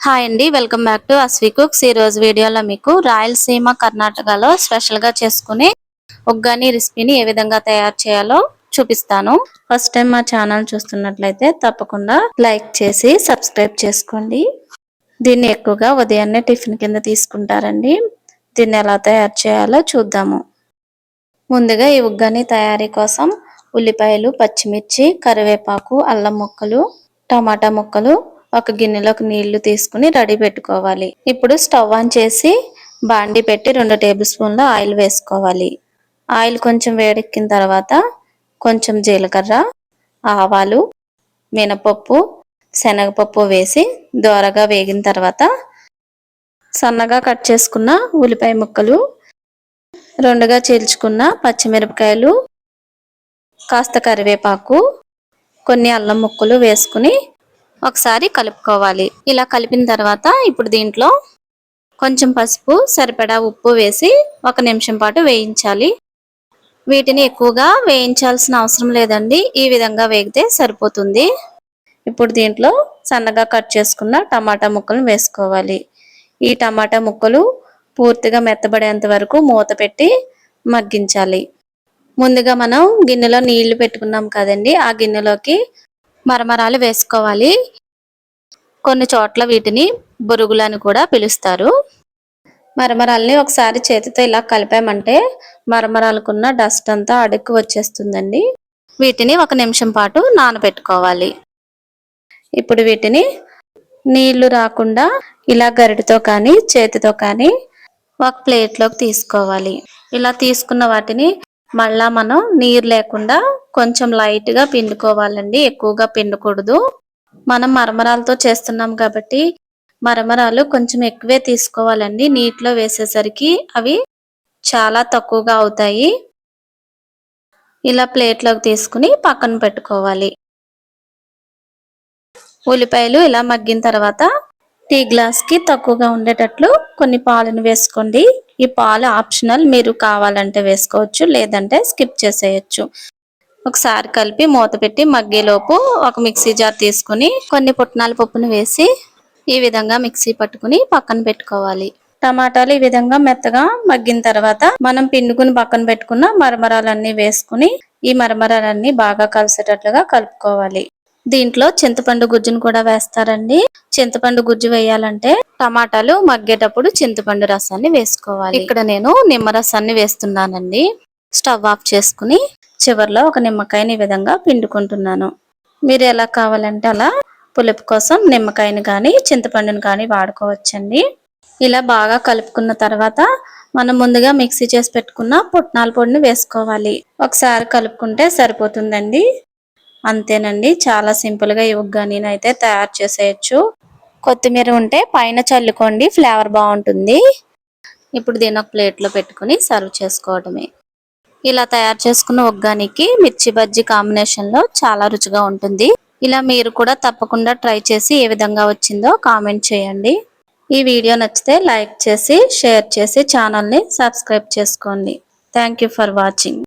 Hi అండి welcome back to Asvi cooks ఈ రోజు వీడియోలో మీకు రాయలసీమ కర్ణాటకలో స్పెషల్గా చేసుకునే ఉగ్గాని రెసిపీని ఏ విధంగా తయారు చేయాలో చూపిస్తాను. ఫస్ట్ టైం మా ఛానల్ చూస్తున్నట్లయితే తప్పకుండా లైక్ చేసి సబ్స్క్రైబ్ చేసుకోండి. దీన్ని ఎక్కువగా ఉదయాన్నే టిఫిన్ కింద తీసుకుంటారండి. దీన్ని ఎలా తయారు చేయాలో చూద్దాము. ముందుగా ఈ ఉగ్గాని తయారీ కోసం ఉల్లిపాయలు పచ్చిమిర్చి కరివేపాకు అల్లం ముక్కలు టమాటా ముక్కలు ఒక గిన్నెలోకి నీళ్ళు తీసుకుని రెడీ పెట్టుకోవాలి. ఇప్పుడు స్టవ్ ఆన్ చేసి బాండి పెట్టి రెండు టేబుల్ స్పూన్ల ఆయిల్ వేసుకోవాలి. ఆయిల్ కొంచెం వేడెక్కిన తర్వాత కొంచెం జీలకర్ర ఆవాలు మినపప్పు శనగపప్పు వేసి దోరగా వేగిన తర్వాత సన్నగా కట్ చేసుకున్న ఉల్లిపాయ ముక్కలు రెండుగా చీల్చుకున్న పచ్చిమిరపకాయలు కాస్త కరివేపాకు కొన్ని అల్లం ముక్కలు వేసుకుని ఒకసారి కలుపుకోవాలి. ఇలా కలిపిన తర్వాత ఇప్పుడు దీంట్లో కొంచెం పసుపు సరిపడా ఉప్పు వేసి ఒక నిమిషం పాటు వేయించాలి. వీటిని ఎక్కువగా వేయించాల్సిన అవసరం లేదండి. ఈ విధంగా వేగితే సరిపోతుంది. ఇప్పుడు దీంట్లో సన్నగా కట్ చేసుకున్న టమాటా ముక్కలను వేసుకోవాలి. ఈ టమాటా ముక్కలు పూర్తిగా మెత్తబడేంత వరకు మూత పెట్టి మగ్గించాలి. ముందుగా మనం గిన్నెలో నీళ్ళు పెట్టుకున్నాం కదండి ఆ గిన్నెలోకి మరమరాలు వేసుకోవాలి. కొన్ని చోట్ల వీటిని బొరుగులని కూడా పిలుస్తారు. మరమరాల్ని ఒకసారి చేతితో ఇలా కలిపామంటే మరమరాలకున్న డస్ట్ అంతా అడుక్కు వచ్చేస్తుందండి. వీటిని ఒక నిమిషం పాటు నానబెట్టుకోవాలి. ఇప్పుడు వీటిని నీళ్ళు రాకుండా ఇలా గరిటితో కానీ చేతితో కానీ ఒక ప్లేట్లోకి తీసుకోవాలి. ఇలా తీసుకున్న వాటిని మళ్ళా మనం నీరు లేకుండా కొంచెం లైట్గా పిండుకోవాలండి. ఎక్కువగా పిండకూడదు. మనం మరమరాలతో చేస్తున్నాం కాబట్టి మరమరాలు కొంచెం ఎక్కువే తీసుకోవాలండి. నీటిలో వేసేసరికి అవి చాలా తక్కువగా అవుతాయి. ఇలా ప్లేట్లోకి తీసుకుని పక్కన పెట్టుకోవాలి. ఉల్లిపాయలు ఇలా మగ్గిన తర్వాత టీ గ్లాస్కి తక్కువగా ఉండేటట్లు కొన్ని పాలను వేసుకోండి. ఈ పాలు ఆప్షనల్ మీరు కావాలంటే వేసుకోవచ్చు లేదంటే స్కిప్ చేసేయచ్చు. ఒకసారి కలిపి మూత పెట్టి మగ్గేలోపు ఒక మిక్సీ జార్ తీసుకుని కొన్ని పుట్నాల పప్పును వేసి ఈ విధంగా మిక్సీ పట్టుకుని పక్కన పెట్టుకోవాలి. టమాటాలు ఈ విధంగా మెత్తగా మగ్గిన తర్వాత మనం పిండుకుని పక్కన పెట్టుకున్న మరమరాలన్నీ వేసుకుని ఈ మరమరాలన్నీ బాగా కలిసేటట్లుగా కలుపుకోవాలి. దీంట్లో చింతపండు గుజ్జును కూడా వేస్తారండి. చింతపండు గుజ్జు వేయాలంటే టమాటాలు మగ్గేటప్పుడు చింతపండు రసాన్ని వేసుకోవాలి. ఇక్కడ నేను నిమ్మరసాన్ని వేస్తున్నానండి. స్టవ్ ఆఫ్ చేసుకుని చివరిలో ఒక నిమ్మకాయని ఈ విధంగా పిండుకుంటున్నాను. మీరు ఎలా కావాలంటే అలా పులుపు కోసం నిమ్మకాయని కానీ చింతపండుని కానీ వాడుకోవచ్చండి. ఇలా బాగా కలుపుకున్న తర్వాత మనం ముందుగా మిక్సీ చేసి పెట్టుకున్న పుట్నాల పొడిని వేసుకోవాలి. ఒకసారి కలుపుకుంటే సరిపోతుందండి. అంతేనండి. చాలా సింపుల్గా ఈ అయితే తయారు చేసేయచ్చు. కొత్తిమీర ఉంటే పైన చల్లుకోండి ఫ్లేవర్ బాగుంటుంది. ఇప్పుడు దీని ఒక ప్లేట్లో పెట్టుకుని సర్వ్ చేసుకోవడమే. ఇలా తయారు చేసుకున్న ఉగ్గానికి మిర్చి బజ్జీ కాంబినేషన్లో చాలా రుచిగా ఉంటుంది. ఇలా మీరు కూడా తప్పకుండా ట్రై చేసి ఏ విధంగా వచ్చిందో కామెంట్ చేయండి. ఈ వీడియో నచ్చితే లైక్ చేసి షేర్ చేసి ఛానల్ని సబ్స్క్రైబ్ చేసుకోండి. Thank for watching.